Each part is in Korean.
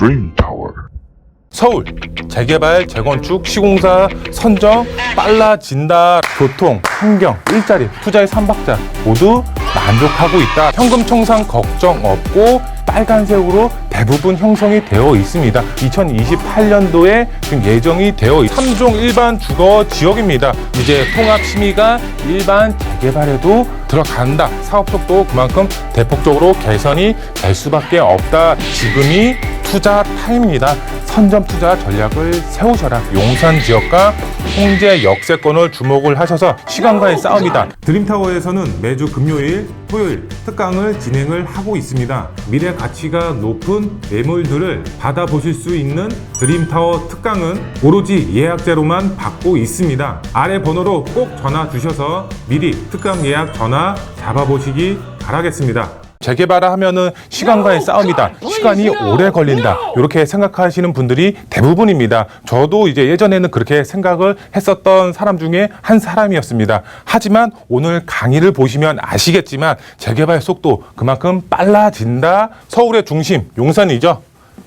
Dream Tower. 서울 재개발, 재건축, 시공사 선정 빨라진다. 교통, 환경, 일자리, 투자의 삼박자 모두 만족하고 있다. 현금 청산 걱정 없고 빨간색으로 대부분 형성이 되어 있습니다. 2028년도에 지금 예정이 되어 3종 일반 주거 지역입니다. 이제 통합 심의가 일반 재개발에도 들어간다. 사업 속도 그만큼 대폭적으로 개선이 될 수밖에 없다. 지금이 투자 타임입니다. 선점 투자 전략을 세우셔라. 용산 지역과 홍제 역세권을 주목을 하셔서 시간과의 싸움이다. 드림타워에서는 매주 금요일, 토요일 특강을 진행을 하고 있습니다. 미래 가치가 높은 매물들을 받아보실 수 있는 드림타워 특강은 오로지 예약제로만 받고 있습니다. 아래 번호로 꼭 전화 주셔서 미리 특강 예약 전화 잡아보시기 바라겠습니다. 재개발을 하면은 시간과의 싸움이다. 시간이 오래 걸린다. 이렇게 생각하시는 분들이 대부분입니다. 저도 이제 예전에는 그렇게 생각을 했었던 사람 중에 한 사람이었습니다. 하지만 오늘 강의를 보시면 아시겠지만 재개발 속도 그만큼 빨라진다. 서울의 중심 용산이죠.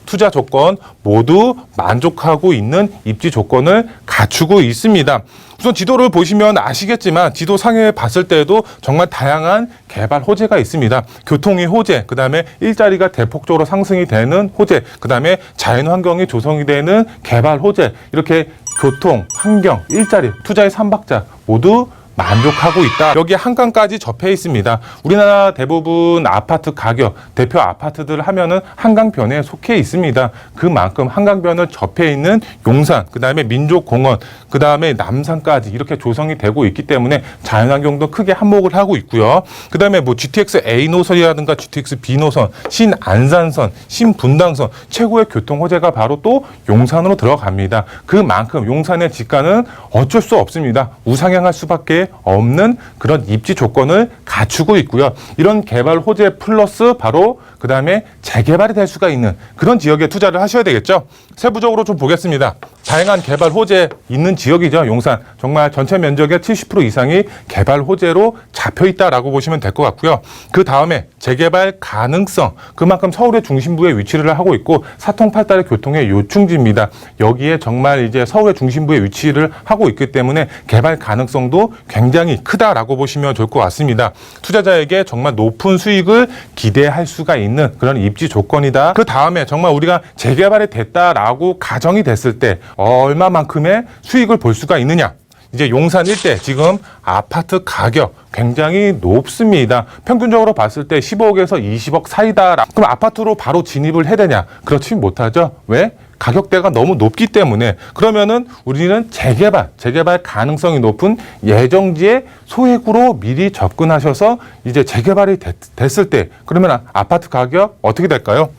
투자 조건 모두 만족하고 있는 입지 조건을 갖추고 있습니다. 우선 지도를 보시면 아시겠지만 지도 상에 봤을 때에도 정말 다양한 개발 호재가 있습니다. 교통의 호재, 그 다음에 일자리가 대폭적으로 상승이 되는 호재, 그 다음에 자연 환경이 조성이 되는 개발 호재, 이렇게 교통, 환경, 일자리, 투자의 삼박자 모두 만족하고 있다. 여기 한강까지 접해 있습니다. 우리나라 대부분 아파트 가격, 대표 아파트들 하면은 한강변에 속해 있습니다. 그만큼 한강변을 접해 있는 용산, 그 다음에 민족공원, 그 다음에 남산까지 이렇게 조성이 되고 있기 때문에 자연환경도 크게 한몫을 하고 있고요. 그 다음에 뭐 GTX A 노선이라든가 GTX B 노선, 신안산선, 신분당선 최고의 교통 호재가 바로 또 용산으로 들어갑니다. 그만큼 용산의 지가는 어쩔 수 없습니다. 우상향할 수밖에 없는 그런 입지 조건을 갖추고 있고요. 이런 개발 호재 플러스 바로 그 다음에 재개발이 될 수가 있는 그런 지역에 투자를 하셔야 되겠죠. 세부적으로 좀 보겠습니다. 다양한 개발 호재 있는 지역이죠. 용산 정말 전체 면적의 70% 이상이 개발 호재로 잡혀 있다라고 보시면 될 것 같고요. 그 다음에 재개발 가능성 그만큼 서울의 중심부에 위치를 하고 있고 사통팔달의 교통의 요충지입니다. 여기에 정말 이제 서울의 중심부에 위치를 하고 있기 때문에 개발 가능성도 굉장히 크다라고 보시면 좋을 것 같습니다. 투자자에게 정말 높은 수익을 기대할 수가 있는 그런 입지 조건이다. 그 다음에 정말 우리가 재개발이 됐다라고 가정이 됐을 때 얼마만큼의 수익을 볼 수가 있느냐? 이제 용산 일대 지금 아파트 가격 굉장히 높습니다. 평균적으로 봤을 때 15억에서 20억 사이다. 그럼 아파트로 바로 진입을 해야 되냐? 그렇지 못하죠. 왜? 가격대가 너무 높기 때문에 그러면은 우리는 재개발, 재개발 가능성이 높은 예정지의 소액으로 미리 접근하셔서 이제 재개발이 됐, 됐을 때 그러면 아파트 가격 어떻게 될까요?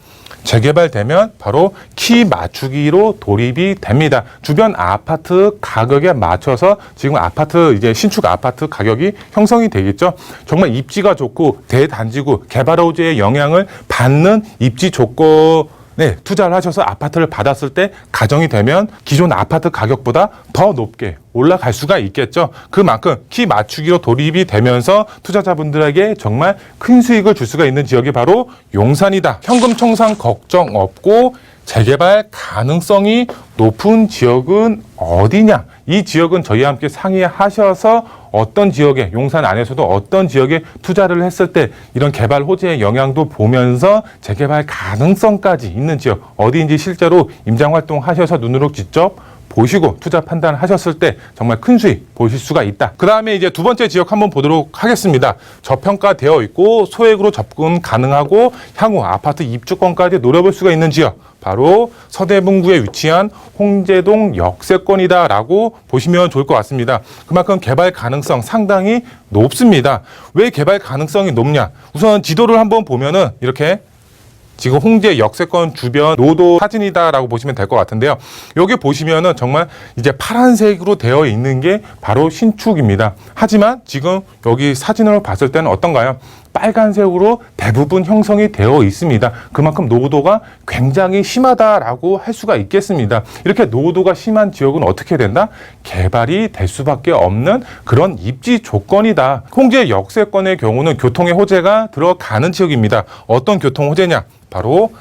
재개발되면 바로 키 맞추기로 돌입이 됩니다. 주변 아파트 가격에 맞춰서 지금 아파트 이제 신축 아파트 가격이 형성이 되겠죠. 정말 입지가 좋고 대단지구 개발 호재의 영향을 받는 입지 조건 네, 투자를 하셔서 아파트를 받았을 때 가정이 되면 기존 아파트 가격보다 더 높게 올라갈 수가 있겠죠. 그만큼 키 맞추기로 돌입이 되면서 투자자분들에게 정말 큰 수익을 줄 수가 있는 지역이 바로 용산이다. 현금 청산 걱정 없고 재개발 가능성이 높은 지역은 어디냐? 이 지역은 저희와 함께 상의하셔서 어떤 지역에 용산 안에서도 어떤 지역에 투자를 했을 때 이런 개발 호재의 영향도 보면서 재개발 가능성까지 있는 지역 어디인지 실제로 임장 활동하셔서 눈으로 직접 보시고 투자 판단하셨을 때 정말 큰 수익 보실 수가 있다. 그 다음에 이제 두 번째 지역 한번 보도록 하겠습니다. 저평가되어 있고 소액으로 접근 가능하고 향후 아파트 입주권까지 노려볼 수가 있는 지역. 바로 서대문구에 위치한 홍제동 역세권이다라고 보시면 좋을 것 같습니다. 그만큼 개발 가능성 상당히 높습니다. 왜 개발 가능성이 높냐? 우선 지도를 한번 보면은 이렇게 지금 홍제 역세권 주변 노도 사진이다라고 보시면 될 것 같은데요. 여기 보시면은 정말 이제 파란색으로 되어 있는 게 바로 신축입니다. 하지만 지금 여기 사진으로 봤을 때는 어떤가요? 빨간색으로 대부분 형성이 되어 있습니다. 그만큼 노도가 굉장히 심하다라고 할 수가 있겠습니다. 이렇게 노도가 심한 지역은 어떻게 된다? 개발이 될 수밖에 없는 그런 입지 조건이다. 홍제 역세권의 경우는 교통의 호재가 들어가는 지역입니다. 어떤 교통 호재냐? 바로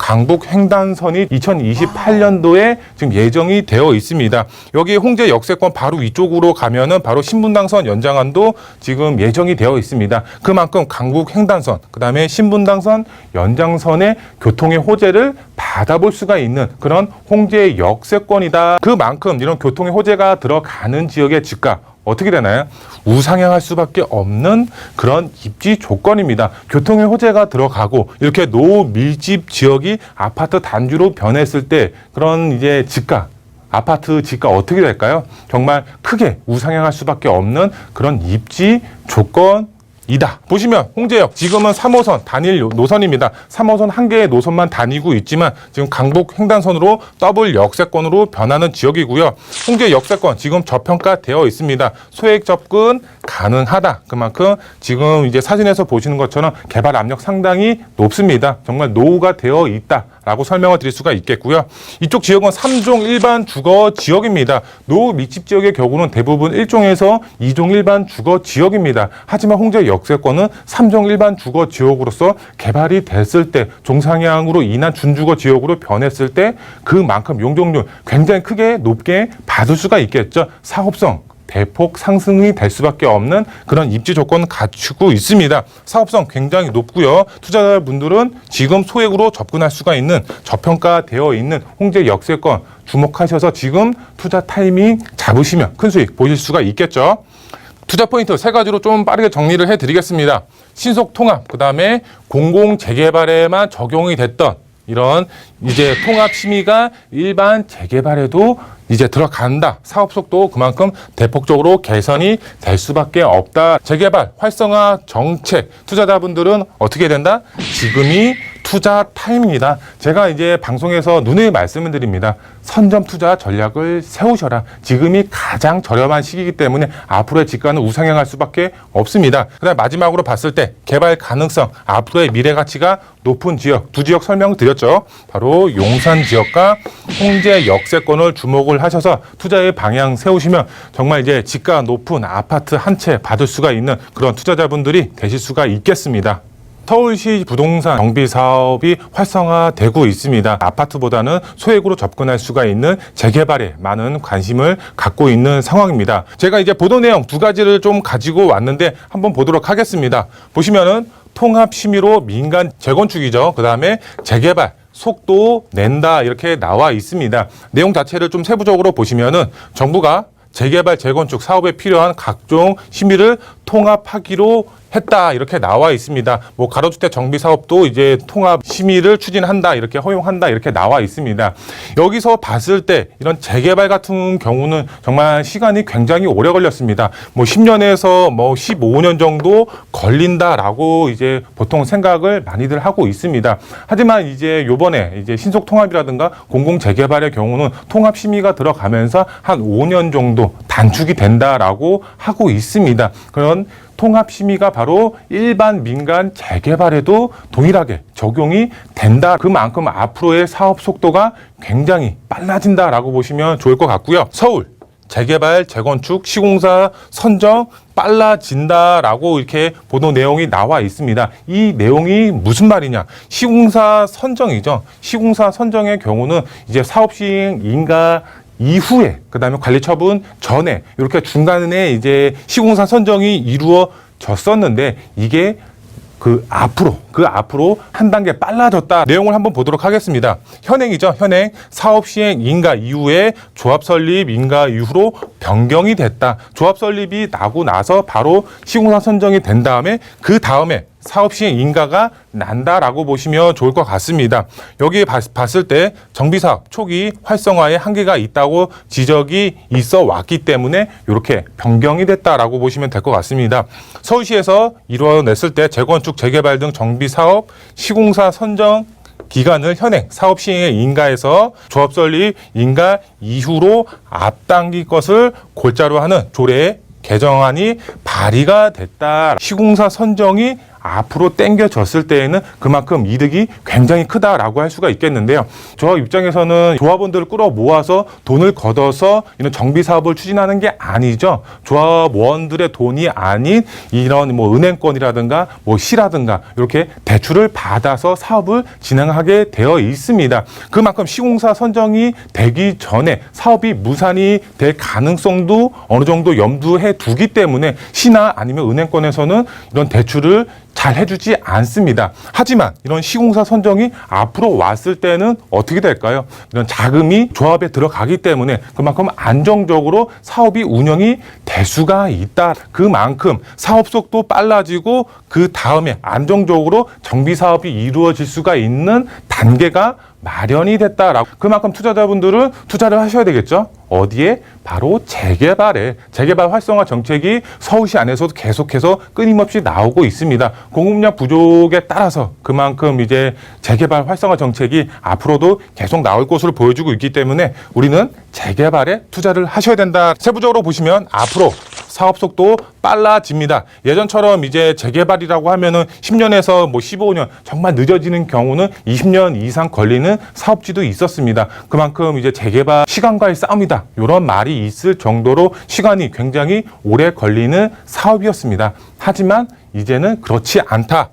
강북 횡단선이 2028년도에 지금 예정이 되어 있습니다. 여기 홍제 역세권 바로 위쪽으로 가면은 바로 신분당선 연장안도 지금 예정이 되어 있습니다. 그만큼 강북 횡단선, 그다음에 신분당선 연장선의 교통의 호재를 받아볼 수가 있는 그런 홍제 역세권이다. 그만큼 이런 교통의 호재가 들어가는 지역의 집값 어떻게 되나요? 우상향할 수밖에 없는 그런 입지 조건입니다. 교통의 호재가 들어가고 이렇게 노밀집 지역이 아파트 단지로 변했을 때 그런 이제 집값 아파트 지가 어떻게 될까요? 정말 크게 우상향할 수밖에 없는 그런 입지 조건. 이다. 보시면 홍제역 지금은 3호선 단일 요- 노선입니다. 3호선 한 개의 노선만 다니고 있지만 지금 강북 횡단선으로 더블 역세권으로 변하는 지역이고요. 홍제 역세권 지금 저평가되어 있습니다. 소액 접근 가능하다. 그만큼 지금 이제 사진에서 보시는 것처럼 개발 압력 상당히 높습니다. 정말 노후가 되어 있다. 라고 설명을 드릴 수가 있겠고요. 이쪽 지역은 3종 일반 주거 지역입니다. 노후 밀집 지역의 경우는 대부분 1종에서 2종 일반 주거 지역입니다. 하지만 홍제 역 세권은 3종 일반 주거 지역으로서 개발이 됐을 때 종상향으로 인한 준주거 지역으로 변했을 때 그만큼 용적률 굉장히 크게 높게 받을 수가 있겠죠. 사업성 대폭 상승이 될 수밖에 없는 그런 입지 조건을 갖추고 있습니다. 사업성 굉장히 높고요. 투자자분들은 지금 소액으로 접근할 수가 있는 저평가되어 있는 홍제 역세권 주목하셔서 지금 투자 타이밍 잡으시면 큰 수익 보실 수가 있겠죠. 투자 포인트 세 가지로 좀 빠르게 정리를 해드리겠습니다. 신속 통합, 그 다음에 공공 재개발에만 적용이 됐던 이런 이제 통합 심의가 일반 재개발에도 이제 들어간다. 사업 속도 그만큼 대폭적으로 개선이 될 수밖에 없다. 재개발 활성화 정책 투자자분들은 어떻게 된다? 지금이 투자 타임입니다. 제가 이제 방송에서 눈에 말씀을 드립니다. 선점 투자 전략을 세우셔라. 지금이 가장 저렴한 시기이기 때문에 앞으로의 집가는 우상향할 수밖에 없습니다. 그다음 마지막으로 봤을 때 개발 가능성, 앞으로의 미래 가치가 높은 지역 두 지역 설명드렸죠. 바로 용산 지역과 홍제 역세권을 주목을 하셔서 투자의 방향 세우시면 정말 이제 집가 높은 아파트 한 채 받을 수가 있는 그런 투자자분들이 되실 수가 있겠습니다. 서울시 부동산 정비 사업이 활성화되고 있습니다. 아파트보다는 소액으로 접근할 수가 있는 재개발에 많은 관심을 갖고 있는 상황입니다. 제가 이제 보도 내용 두 가지를 좀 가지고 왔는데 한번 보도록 하겠습니다. 보시면은 통합 심의로 민간 재건축이죠. 그 다음에 재개발 속도 낸다 이렇게 나와 있습니다. 내용 자체를 좀 세부적으로 보시면은 정부가 재개발 재건축 사업에 필요한 각종 심의를 통합하기로 했다 이렇게 나와 있습니다. 뭐 가로주택 정비 사업도 이제 통합 심의를 추진한다 이렇게 허용한다 이렇게 나와 있습니다. 여기서 봤을 때 이런 재개발 같은 경우는 정말 시간이 굉장히 오래 걸렸습니다. 뭐 10년에서 뭐 15년 정도 걸린다라고 이제 보통 생각을 많이들 하고 있습니다. 하지만 이제 요번에 이제 신속 통합이라든가 공공 재개발의 경우는 통합 심의가 들어가면서 한 5년 정도 단축이 된다라고 하고 있습니다. 그런 통합 심의가 바로 일반 민간 재개발에도 동일하게 적용이 된다. 그만큼 앞으로의 사업 속도가 굉장히 빨라진다라고 보시면 좋을 것 같고요. 서울 재개발, 재건축, 시공사 선정 빨라진다라고 이렇게 보도 내용이 나와 있습니다. 이 내용이 무슨 말이냐? 시공사 선정이죠. 시공사 선정의 경우는 이제 사업 시행 인가 이후에 그다음에 관리 처분 전에 이렇게 중간에 이제 시공사 선정이 이루어졌었는데 이게 그 앞으로 그 앞으로 한 단계 빨라졌다 내용을 한번 보도록 하겠습니다. 현행이죠. 현행 사업 시행 인가 이후에 조합 설립 인가 이후로 변경이 됐다. 조합 설립이 나고 나서 바로 시공사 선정이 된 다음에 그 다음에 사업 시행 인가가 난다라고 보시면 좋을 것 같습니다. 여기 봤- 봤을 때 정비사업 초기 활성화에 한계가 있다고 지적이 있어 왔기 때문에 이렇게 변경이 됐다라고 보시면 될 것 같습니다. 서울시에서 이루어냈을 때 재건축, 재개발 등 정비 사업 시공사 선정 기간을 현행 사업 시행의 인가에서 조합 설립 인가 이후로 앞당길 것을 골자로 하는 조례 개정안이 발의가 됐다. 시공사 선정이 앞으로 당겨졌을 때에는 그만큼 이득이 굉장히 크다라고 할 수가 있겠는데요. 저 입장에서는 조합원들을 끌어 모아서 돈을 걷어서 이런 정비 사업을 추진하는 게 아니죠. 조합원들의 돈이 아닌 이런 뭐 은행권이라든가 뭐 시라든가 이렇게 대출을 받아서 사업을 진행하게 되어 있습니다. 그만큼 시공사 선정이 되기 전에 사업이 무산이 될 가능성도 어느 정도 염두해 두기 때문에 시나 아니면 은행권에서는 이런 대출을 잘 해주지 않습니다. 하지만 이런 시공사 선정이 앞으로 왔을 때는 어떻게 될까요? 이런 자금이 조합에 들어가기 때문에 그만큼 안정적으로 사업이 운영이 될 수가 있다. 그만큼 사업 속도 빨라지고 그 다음에 안정적으로 정비 사업이 이루어질 수가 있는 단계가 마련이 됐다라고 그만큼 투자자분들은 투자를 하셔야 되겠죠. 어디에? 바로 재개발에 재개발 활성화 정책이 서울시 안에서도 계속해서 끊임없이 나오고 있습니다. 공급량 부족에 따라서 그만큼 이제 재개발 활성화 정책이 앞으로도 계속 나올 것으로 보여주고 있기 때문에 우리는 재개발에 투자를 하셔야 된다. 세부적으로 보시면 앞으로 사업 속도 빨라집니다. 예전처럼 이제 재개발이라고 하면은 10년에서 뭐 15년 정말 늦어지는 경우는 20년 이상 걸리는 사업지도 있었습니다. 그만큼 이제 재개발 시간과의 싸움이다. 이런 말이 있을 정도로 시간이 굉장히 오래 걸리는 사업이었습니다. 하지만 이제는 그렇지 않다.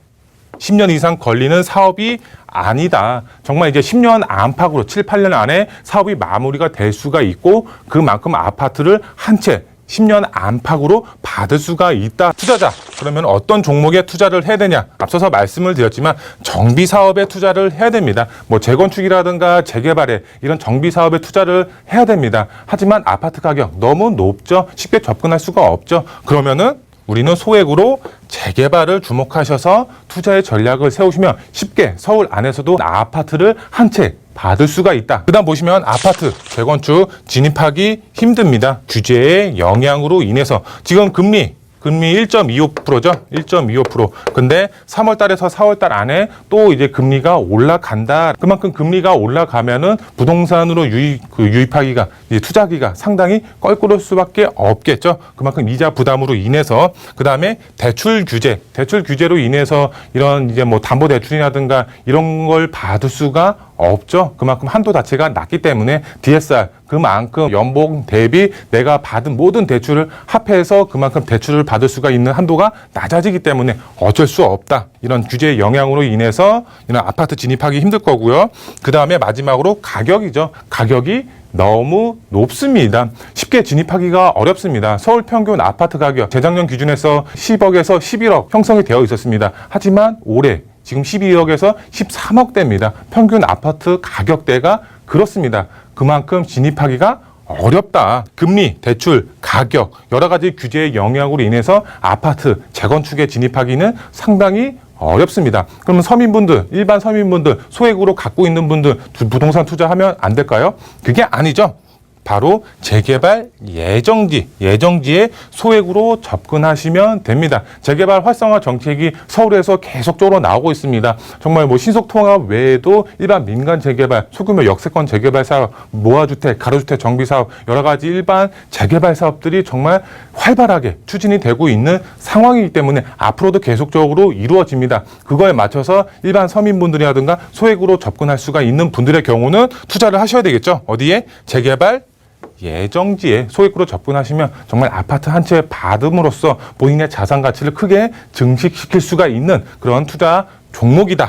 10년 이상 걸리는 사업이 아니다. 정말 이제 10년 안팎으로 7, 8년 안에 사업이 마무리가 될 수가 있고 그만큼 아파트를 한 채 10년 안팎으로 받을 수가 있다. 투자자. 그러면 어떤 종목에 투자를 해야 되냐? 앞서서 말씀을 드렸지만 정비 사업에 투자를 해야 됩니다. 뭐 재건축이라든가 재개발에 이런 정비 사업에 투자를 해야 됩니다. 하지만 아파트 가격 너무 높죠. 쉽게 접근할 수가 없죠. 그러면은 우리는 소액으로 재개발을 주목하셔서 투자의 전략을 세우시면 쉽게 서울 안에서도 아파트를 한채 받을 수가 있다. 그 다음 보시면 아파트 재건축 진입하기 힘듭니다. 규제의 영향으로 인해서 지금 금리 금리 1.25%죠. 1.25%. 근데 3월 달에서 4월 달 안에 또 이제 금리가 올라간다. 그만큼 금리가 올라가면은 부동산으로 유입, 그 유입하기가, 이제 투자하기가 상당히 껄끄러울 수밖에 없겠죠. 그만큼 이자 부담으로 인해서. 그 다음에 대출 규제. 대출 규제로 인해서 이런 이제 뭐 담보 대출이라든가 이런 걸 받을 수가 없죠. 그만큼 한도 자체가 낮기 때문에 DSR 그만큼 연봉 대비 내가 받은 모든 대출을 합해서 그만큼 대출을 받을 수가 있는 한도가 낮아지기 때문에 어쩔 수 없다. 이런 규제의 영향으로 인해서 이런 아파트 진입하기 힘들 거고요. 그 다음에 마지막으로 가격이죠. 가격이 너무 높습니다. 쉽게 진입하기가 어렵습니다. 서울 평균 아파트 가격 재작년 기준에서 10억에서 11억 형성이 되어 있었습니다. 하지만 올해 지금 12억에서 13억대입니다. 평균 아파트 가격대가 그렇습니다. 그만큼 진입하기가 어렵다. 금리, 대출, 가격, 여러 가지 규제의 영향으로 인해서 아파트 재건축에 진입하기는 상당히 어렵습니다. 그러면 서민분들, 일반 서민분들, 소액으로 갖고 있는 분들 두- 부동산 투자하면 안 될까요? 그게 아니죠. 바로 재개발 예정지, 예정지에 소액으로 접근하시면 됩니다. 재개발 활성화 정책이 서울에서 계속적으로 나오고 있습니다. 정말 뭐 신속통합 외에도 일반 민간 재개발, 소규모 역세권 재개발 사업, 모아주택, 가로주택 정비 사업, 여러 가지 일반 재개발 사업들이 정말 활발하게 추진이 되고 있는 상황이기 때문에 앞으로도 계속적으로 이루어집니다. 그거에 맞춰서 일반 서민분들이라든가 소액으로 접근할 수가 있는 분들의 경우는 투자를 하셔야 되겠죠. 어디에? 재개발 예정지에 소액으로 접근하시면 정말 아파트 한 채 받음으로써 본인의 자산 가치를 크게 증식시킬 수가 있는 그런 투자 종목이다.